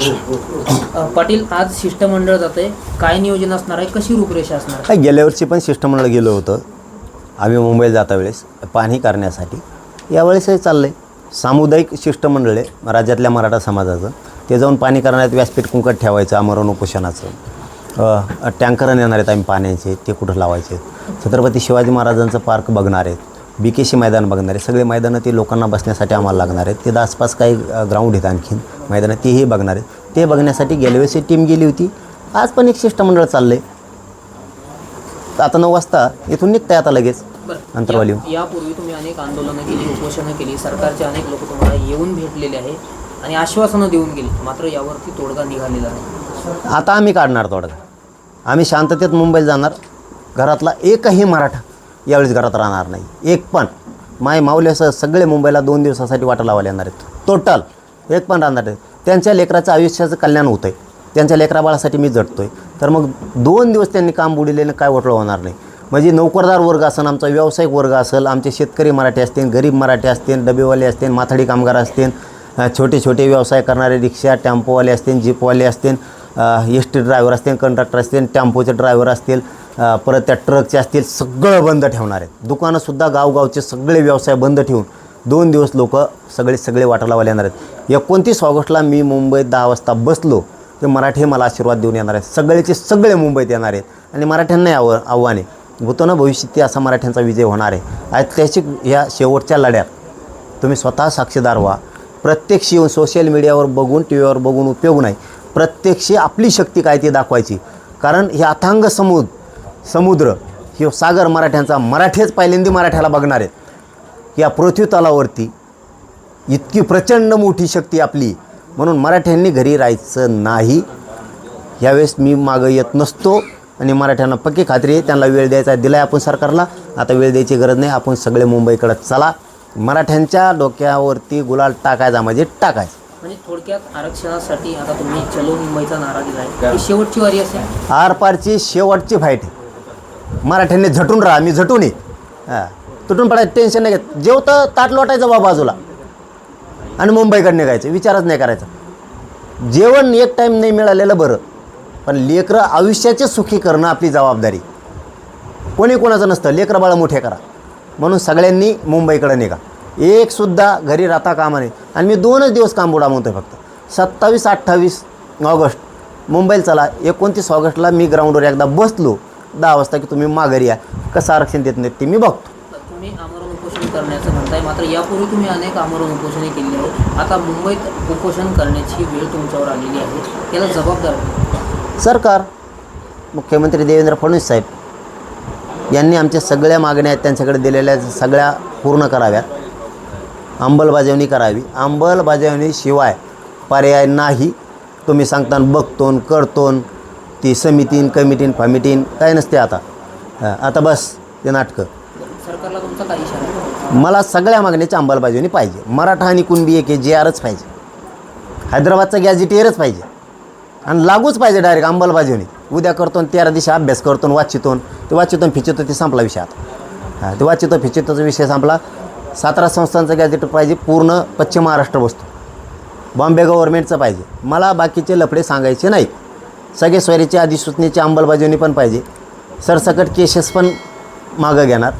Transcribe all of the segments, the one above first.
अ, पाटील आज शिष्टमंडळ जाते काय नियोजन असणार आहे? कशी रूपरेषा असणार? आहे? काय गेल्या वर्षी पण शिष्टमंडळ गेलो होतं. आम्ही मुंबईला जाता वेळेस. पाहणी करण्यासाठी. यावेळेसही चाललं आहे सामुदायिक शिष्टमंडळ आहे. राज्यातल्या मराठा समाजाचं. ते जाऊन पाणी करण्यात व्यासपीठ कुंकट ठेवायचं आमरण उपोषणाचं. अ, टँकर नेणार आहेत आम्ही पाण्याचे. ते कुठं लावायचे? छत्रपती शिवाजी महाराजांचं पार्क बघणार आहेत. बी के सी मैदान बघणार आहे. सगळे मैदानं ते लोकांना बसण्यासाठी आम्हाला लागणार आहेत. ते आसपास काही ग्राउंड आहेत आणखीन. मैदानं तेही बघणार आहेत. ते बघण्यासाठी गेल्या वेळेस टीम गेली होती. आज पण एक शिष्टमंडळ चाललं आहे आता नऊ वाजता इथून निघताय आता लगेच. अंतरवाली यापूर्वी तुम्ही अनेक आंदोलनं केली उपोषणं केली. सरकारचे अनेक लोक तुम्हाला येऊन भेटलेले आहे आणि आश्वासनं देऊन गेली. मात्र यावरती तोडगा निघालेला नाही. आता आम्ही काढणार तोडगा. आम्ही शांततेत मुंबईला जाणार. घरातला एकही मराठा यावेळेस घरात राहणार नाही. एक पण माय माऊल्यासह सगळे मुंबईला दोन दिवसासाठी वाटा लावायला येणार आहेत. टोटल एक पण राहणार आहेत त्यांच्या लेकराचं आयुष्याचं कल्याण होतं आहे त्यांच्या लेकराबाळासाठी मी जडतो आहे तर मग दोन दिवस त्यांनी काम बुडिलेलं काय वटलं होणार नाही. म्हणजे नोकरदार वर्ग असेल आमचा व्यावसायिक वर्ग असेल आमचे शेतकरी मराठी असतील गरीब मराठी असतील डबेवाले असतील माथाडी कामगार असतील छोटे छोटे व्यवसाय करणारे रिक्षा टेम्पोवाले असतील जीपवाले असतील एस टी ड्रायव्हर असतील कंडक्टर असतील टेम्पोचे ड्रायव्हर असतील परत त्या ट्रकचे असतील सगळं बंद ठेवणार आहेत. दुकानंसुद्धा गावगावचे सगळे व्यवसाय बंद ठेवून दोन दिवस लोक सगळे सगळे वाटायला येणार आहेत. एकोणतीस ऑगस्टला मी मुंबईत दहा वाजता बसलो ते मराठी मला आशीर्वाद देऊन येणार आहेत. सगळेचे सगळे मुंबईत येणार आहेत. आणि मराठ्यांनाही आव आव्हान आहे. ना भविष्यात ते असा मराठ्यांचा विजय होणार आहे. ऐतिहासिक ह्या शेवटच्या लढ्यात तुम्ही स्वतः साक्षीदार व्हा. प्रत्यक्ष येऊन सोशल मीडियावर बघून टी व्हीवर बघून उपयोग नाही. प्रत्यक्ष आपली शक्ती काय ती दाखवायची. कारण हे अथांग समूह समुद्र हे सागर मराठ्यांचा मराठीच पहिल्यांदा मराठ्याला बघणार आहेत. या पृथ्वी तलावरती इतकी प्रचंड मोठी शक्ती आपली म्हणून मराठ्यांनी घरी राहायचं नाही. यावेळेस मी मागं येत नसतो आणि मराठ्यांना पक्की खात्री आहे त्यांना वेळ द्यायचा दिला आहे आपण सरकारला. आता वेळ द्यायची गरज नाही आपण सगळे मुंबईकडे चला. मराठ्यांच्या डोक्यावरती गुलाल टाकायचा म्हणजे टाकायचा. म्हणजे थोडक्यात आरक्षणासाठी आता तुम्ही चलो मुंबईचा नारा दिला आहे शेवटची वारी असेल. आरपारची शेवटची फाईट आहे. मराठ्यांनी झटून राहा मी झटून ये हां. तुटून पडायचं टेन्शन नाही घेत. जेवतं ताट लोटायचं बा बाजूला. आणि मुंबईकडे निघायचं विचारच नाही करायचा. जेवण एक टाईम नाही मिळालेलं बरं. पण लेकरं आयुष्याचे सुखी करणं आपली जबाबदारी. कोणी कोणाचं नसतं लेकरं बाळं मोठे करा. म्हणून सगळ्यांनी मुंबईकडे निघा. एकसुद्धा घरी राहता कामा नाही आणि मी दोनच दिवस काम बुडा म्हणतोय फक्त. सत्तावीस अठ्ठावीस ऑगस्ट. मुंबईला चला एकोणतीस ऑगस्टला मी ग्राउंडवर एकदा बसलो. दहा वाजता की तुम्ही माघारी या. कसं आरक्षण देत नाहीत ते मी बघतो. तुम्ही आमरण उपोषण करण्याचं म्हणताय मात्र यापूर्वी तुम्ही अनेक आमरण उपोषणे केली आहेत. आता मुंबईत उपोषण करण्याची वेळ तुमच्यावर आलेली आहे. याला जबाबदार? सरकार मुख्यमंत्री देवेंद्र फडणवीस साहेब यांनी आमच्या सगळ्या मागण्या आहेत त्यांच्याकडे दिलेल्या सगळ्या पूर्ण कराव्यात. अंमलबजावणी करावी. अंमलबजावणीशिवाय पर्याय नाही. तुम्ही सांगता बघतोन करतोन ती समितीन कमिटीन फमिटीन काय नसते आता. आता बस ते नाटकं. सरकारला तुमचा काय इशारा आहे? मला सगळ्या मागण्याची अंमलबजावणी पाहिजे मराठा आणि कुणबी एक जे आरच पाहिजे. हैदराबादचा गॅझेटियरच पाहिजे. आणि लागूच पाहिजे डायरेक्ट अंमलबजावणी उद्या करतो तेरा दिवशी अभ्यास करतो वाचितो ते वाचितो आणि फिचितो ते संपला विषय आता. हां ते वाचितो फिचितोचा विषय संपला. सातारा संस्थांचं गॅझेट पाहिजे पूर्ण पश्चिम महाराष्ट्र बसतो बॉम्बे गव्हर्नमेंटचं पाहिजे. मला बाकीचे लफडे सांगायचे नाहीत. सगळे स्वैरीची अधिसूचनेची अंमलबजावणी पण पाहिजे. सरसकट केसेस पण मागं घेणार.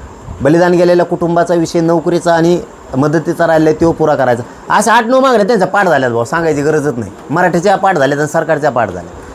बलिदान गेलेल्या कुटुंबाचा विषय नोकरीचा आणि मदतीचा राहिला तो पुरा करायचा. अशा आठ नऊ मागण्या त्यांचा पाठ झाल्यात भाऊ सांगायची गरजच नाही. मराठीच्या पाठ झाल्यात आणि सरकारच्या पाठ झाल्या